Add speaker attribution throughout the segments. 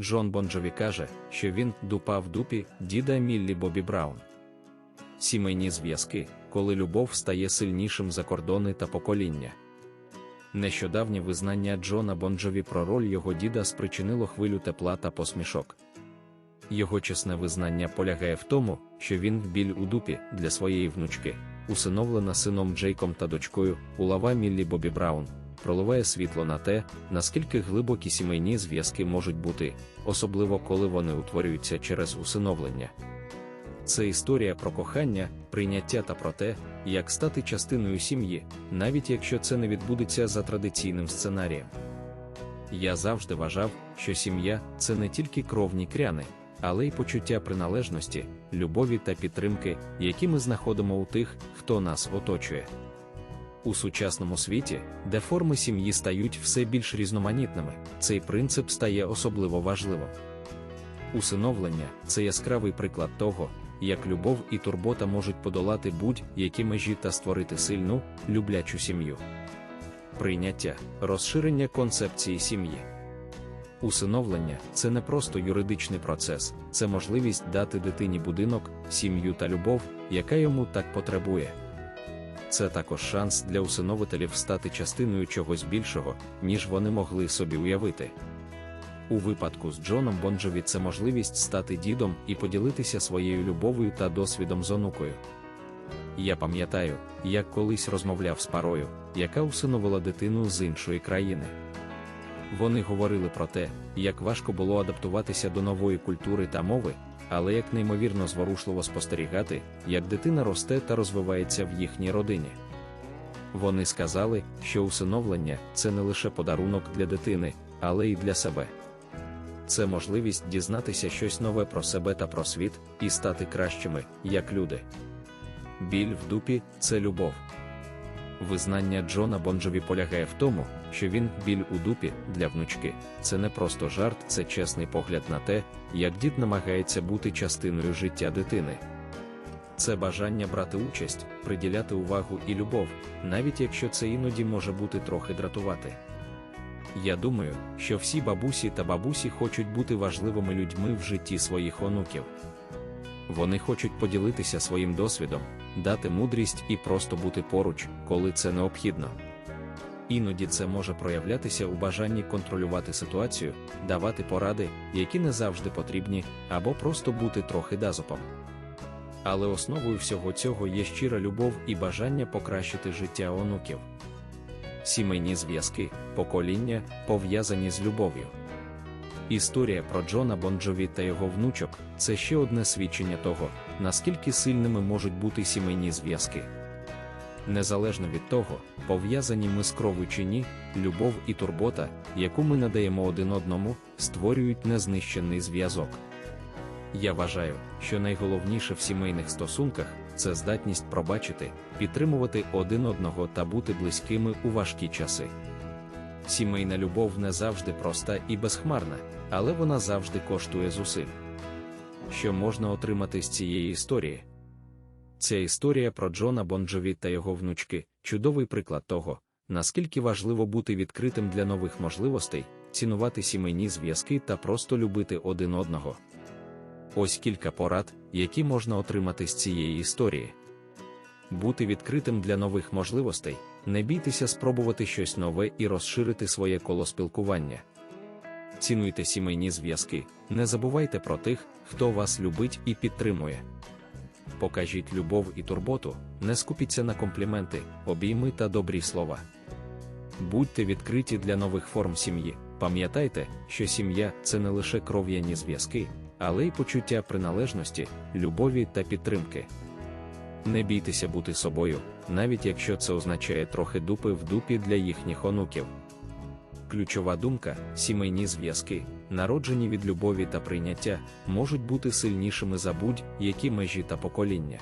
Speaker 1: Джон Бонджові каже, що він дупа в дупі діда Міллі Бобі Браун. Сімейні зв'язки, коли любов стає сильнішим за кордони та покоління. Нещодавнє визнання Джона Бонджові про роль його діда спричинило хвилю тепла та посмішок. Його чесне визнання полягає в тому, що він біль у дупі для своєї внучки, усиновлена сином Джейком та дочкою, улава Міллі Бобі Браун, проливає світло на те, наскільки глибокі сімейні зв'язки можуть бути, особливо коли вони утворюються через усиновлення. Це історія про кохання, прийняття та про те, як стати частиною сім'ї, навіть якщо це не відбудеться за традиційним сценарієм. Я завжди вважав, що сім'я це не тільки кровні кряни, але й почуття приналежності, любові та підтримки, які ми знаходимо у тих, хто нас оточує. У сучасному світі, де форми сім'ї стають все більш різноманітними, цей принцип стає особливо важливим. Усиновлення це яскравий приклад того, як любов і турбота можуть подолати будь-які межі та створити сильну, люблячу сім'ю. Прийняття, розширення концепції сім'ї. Усиновлення це не просто юридичний процес, це можливість дати дитині будинок, сім'ю та любов, яка йому так потребує. Це також шанс для усиновителів стати частиною чогось більшого, ніж вони могли собі уявити. У випадку з Джоном Бонджові це можливість стати дідом і поділитися своєю любов'ю та досвідом з онукою. Я пам'ятаю, як колись розмовляв з парою, яка усиновила дитину з іншої країни. Вони говорили про те, як важко було адаптуватися до нової культури та мови, але як неймовірно зворушливо спостерігати, як дитина росте та розвивається в їхній родині. Вони сказали, що усиновлення це не лише подарунок для дитини, але й для себе. Це можливість дізнатися щось нове про себе та про світ і стати кращими, як люди. Біль в дупі це любов. Визнання Джона Бонджові полягає в тому, що він біль у дупі для внучки. Це не просто жарт, це чесний погляд на те, як дід намагається бути частиною життя дитини. Це бажання брати участь, приділяти увагу і любов, навіть якщо це іноді може бути трохи дратувати. Я думаю, що всі бабусі та бабусі хочуть бути важливими людьми в житті своїх онуків. Вони хочуть поділитися своїм досвідом, дати мудрість і просто бути поруч, коли це необхідно. Іноді це може проявлятися у бажанні контролювати ситуацію, давати поради, які не завжди потрібні, або просто бути трохи дазопом. Але основою всього цього є щира любов і бажання покращити життя онуків. Сімейні зв'язки, покоління пов'язані з любов'ю. Історія про Джона Бонджові та його внучок це ще одне свідчення того, наскільки сильними можуть бути сімейні зв'язки. Незалежно від того, пов'язані ми з кров'ю чи ні, любов і турбота, яку ми надаємо один одному, створюють незнищений зв'язок. Я вважаю, що найголовніше в сімейних стосунках це здатність пробачити, підтримувати один одного та бути близькими у важкі часи. Сімейна любов не завжди проста і безхмарна, але вона завжди коштує зусиль. Що можна отримати з цієї історії? Ця історія про Джона Бонджові та його внучки чудовий приклад того, наскільки важливо бути відкритим для нових можливостей, цінувати сімейні зв'язки та просто любити один одного. Ось кілька порад, які можна отримати з цієї історії. Бути відкритим для нових можливостей, не бійтеся спробувати щось нове і розширити своє коло спілкування. Цінуйте сімейні зв'язки, не забувайте про тих, хто вас любить і підтримує. Покажіть любов і турботу, не скупіться на компліменти, обійми та добрі слова. Будьте відкриті для нових форм сім'ї. Пам'ятайте, що сім'я це не лише кров'яні зв'язки, але й почуття приналежності, любові та підтримки. Не бійтеся бути собою, навіть якщо це означає трохи дупи в дупі для їхніх онуків. Ключова думка: сімейні зв'язки, народжені від любові та прийняття, можуть бути сильнішими за будь-які межі та покоління.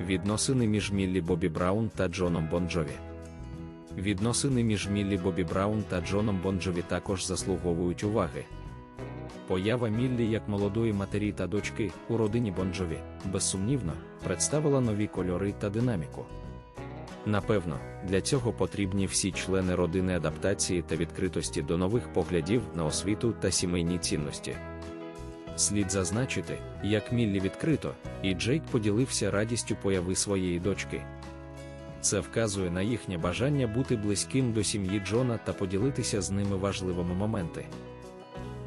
Speaker 1: Відносини між Міллі Бобі Браун та Джоном Бонджові. Відносини між Міллі Бобі Браун та Джоном Бонджові також заслуговують уваги. Поява Міллі як молодої матері та дочки у родині Бонджові, безсумнівно, представила нові кольори та динаміку. Напевно, для цього потрібні всі члени родини адаптації та відкритості до нових поглядів на освіту та сімейні цінності. Слід зазначити, як Міллі відкрито, і Джейк поділився радістю появи своєї дочки. Це вказує на їхнє бажання бути близьким до сім'ї Джона та поділитися з ними важливими моменти.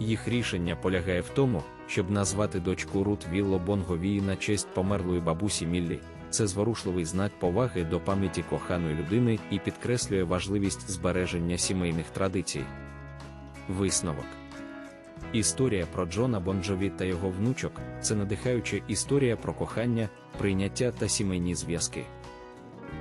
Speaker 1: Їх рішення полягає в тому, щоб назвати дочку Рут Вілло Бонговії на честь померлої бабусі Міллі. Це зворушливий знак поваги до пам'яті коханої людини і підкреслює важливість збереження сімейних традицій. Висновок Історія про Джона Бонджові та його внучок це надихаюча історія про кохання, прийняття та сімейні зв'язки.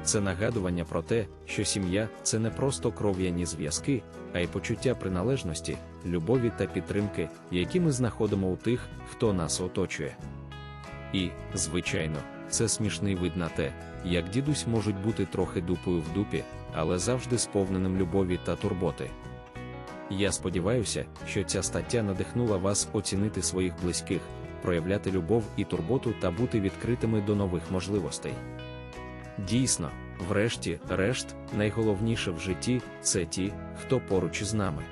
Speaker 1: Це нагадування про те, що сім'я це не просто кров'яні зв'язки, а й почуття приналежності, любові та підтримки, які ми знаходимо у тих, хто нас оточує. І, звичайно, це смішний вид на те, як дідусь можуть бути трохи дупою в дупі, але завжди сповненим любові та турботи. Я сподіваюся, що ця стаття надихнула вас оцінити своїх близьких, проявляти любов і турботу та бути відкритими до нових можливостей. Дійсно, врешті, решт, найголовніше в житті це ті, хто поруч із нами.